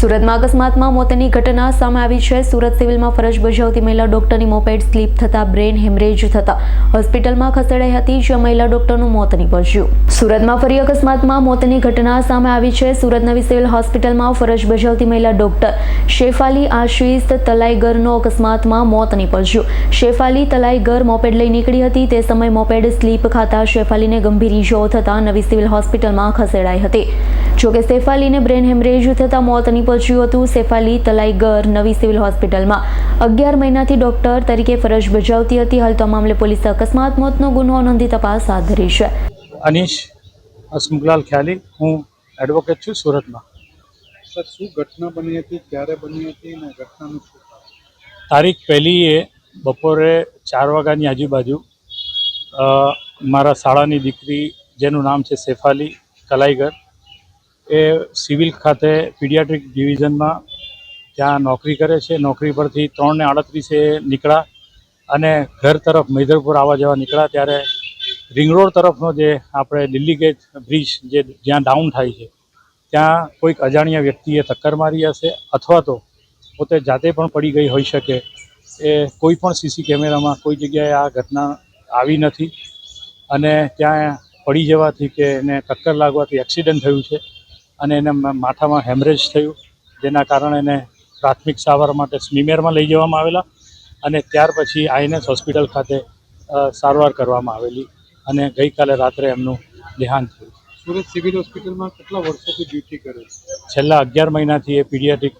સુરતમાં અકસ્માતમાં મોતની ઘટના સામે આવી છે. સુરત સિવિલમાં ફરજ બજાવતી મહિલા ડોક્ટરની મોપેડ સ્લીપ થતા બ્રેન હેમરેજ થતા હોસ્પિટલમાં ખસેડાઈ હતી, જ્યાં મહિલા ડોક્ટરનું મોત નીપજ્યું. સુરતમાં ફરી અકસ્માતમાં મોતની ઘટના સામે આવી છે. સુરત નવી સિવિલ હોસ્પિટલમાં ફરજ બજાવતી મહિલા ડોક્ટર શેફાલી આશીષ તલાઈગરનો અકસ્માતમાં મોત નીપજ્યું. શેફાલી તલાઈગર મોપેડ લઈ નીકળી હતી. તે સમયે મોપેડ સ્લીપ ખાતા શેફાલીને ગંભીર ઇજાઓ થતાં નવી સિવિલ હોસ્પિટલમાં ખસેડાઈ હતી. જોકે શેફાલીને બ્રેન હેમરેજ થતાં મોત નીપજ્યું હતું. સેફાલી તલાઈગર નવી સિવિલ હોસ્પિટલમાં અગિયાર મહિનાથી ડોક્ટર તરીકે ફરજ બજાવતી હતી. હાલ તો આ મામલે પોલીસે અકસ્માત મોતનો ગુનો નોંધી તપાસ હાથ ધરી છે. અનીશ હસમુખલાલ ખ્યાલી હું એડવોકેટ છું સુરતમાં. સર શું ઘટના બની હતી? ક્યારે બની હતી અને ઘટનાનું શું તારીખ પહેલી એ બપોરે ચાર વાગ્યાની આજુબાજુ મારા શાળાની દીકરી જેનું નામ છે સેફાલી કલાઈગર એ સિવિલ ખાતે પીડિયાટ્રિક ડિવિઝનમાં ત્યાં નોકરી કરે છે. નોકરી પરથી ત્રણને આડત્રીસે નીકળ્યા અને ઘર તરફ મૈદરપુર આવવા જવા નીકળ્યા. ત્યારે રિંગ રોડ તરફનો જે આપણે દિલ્હી ગેટ બ્રિજ જે જ્યાં ડાઉન થાય છે, ત્યાં કોઈક અજાણ્યા વ્યક્તિએ ટક્કર મારી હશે અથવા તો પોતે જાતે પણ પડી ગઈ હોઈ શકે એ કોઈ પણ સીસી કેમેરામાં કોઈ જગ્યાએ આ ઘટના આવી નથી અને ત્યાં પડી જવાથી કે એને ટક્કર લાગવાથી એક્સિડન્ટ થયું છે. અને એને માથામાં હેમરેજ થયું. જેના કારણે એને પ્રાથમિક સારવાર માટે સ્મીમેરમાં લઈ જવામાં આવેલા અને ત્યાર પછી આઈએનએસ હોસ્પિટલ ખાતે સારવાર કરવામાં આવેલી અને ગઈકાલે રાત્રે એમનું દેહાંત થયું. સુરત સિવિલ હોસ્પિટલમાં કેટલા વર્ષોથી ડ્યુટી કરે છે? છેલ્લા અગિયાર મહિનાથી એ પીડિયાટિક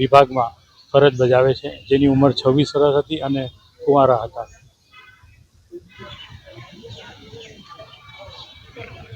વિભાગમાં ફરજ બજાવે છે. જેની ઉંમર છવ્વીસ વર્ષ હતી અને કુંવારા હતા.